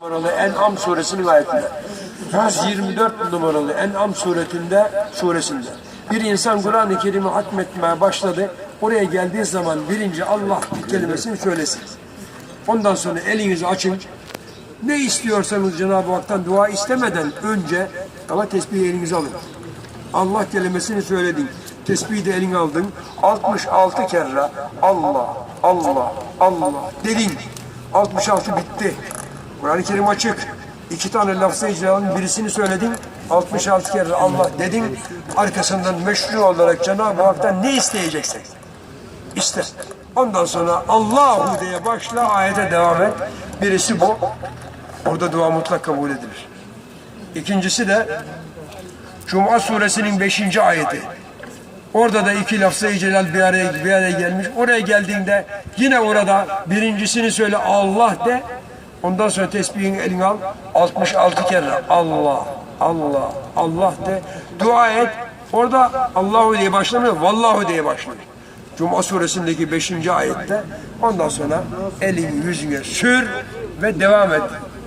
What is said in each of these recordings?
numaralı En'am suresinin ayetinde. 124 numaralı En'am suretinde suresinde. Bir insan Kur'an-ı Kerim'i hatmetmeye başladı. Oraya geldiği zaman birinci Allah kelimesini söylesin. Ondan sonra elinizi açın. Ne istiyorsanız Cenab-ı Hak'tan dua istemeden önce ama tesbihi elinize alın. Allah kelimesini söyledin. Tesbihi de eline aldın. 66 kere Allah, Allah, Allah dedin. 66 bitti. Kur'an-ı Kerim açık. İki tane lafz-ı icranın birisini söyledin. 66 kere Allah dedin. Arkasından meşru olarak Cenab-ı Hak'tan ne isteyeceksin? İste. Ondan sonra Allahu diye başla ayete devam et. Birisi bu. Orada dua mutlak kabul edilir. İkincisi de Cuma suresinin 5. ayeti. Orada da iki lafz-ı celal bir araya, bir araya gelmiş. Oraya geldiğinde yine orada birincisini söyle Allah de. Ondan sonra tesbihini eline al. 66 kere Allah, Allah, Allah de. Dua et. Orada Allahu diye başlamıyor, Vallahu diye başlıyor. Cuma suresindeki 5. ayette ondan sonra elini yüzüne sür ve devam et.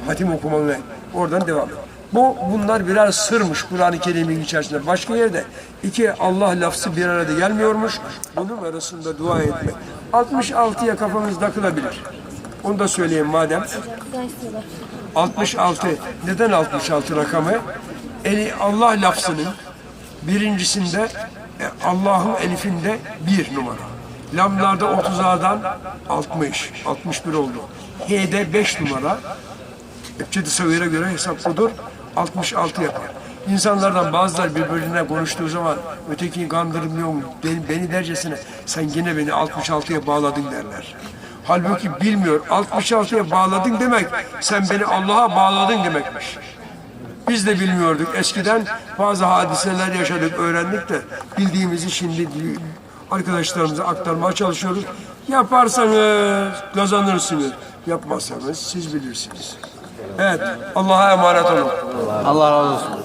Hatim okumana oradan devam et. Bu bunlar birer sırmış Kur'an-ı Kerim'in içerisinde. Başka yerde iki Allah lafzı bir arada gelmiyormuş. Bunun arasında dua etmek. 66'ya kafanız takılabilir. Onu da söyleyeyim madem. 66. Neden 66 rakamı? Eli Allah lafzının birincisinde e, Allah'ın elifinde bir numara. Lamlarda 30'lardan 60, 61 oldu. H'de 5 numara. Ebced-i göre hesap budur. 66 yapar. İnsanlardan bazıları birbirine konuştuğu zaman ötekiyi kandırmıyor mu? Beni, beni dercesine sen yine beni 66'ya bağladın derler. Halbuki bilmiyor. 66'ya bağladın demek sen beni Allah'a bağladın demekmiş. Biz de bilmiyorduk. Eskiden bazı hadiseler yaşadık, öğrendik de bildiğimizi şimdi arkadaşlarımıza aktarmaya çalışıyoruz. Yaparsanız kazanırsınız. Yapmazsanız siz bilirsiniz. Evet, Allah'a emanet olun. Allah razı olsun.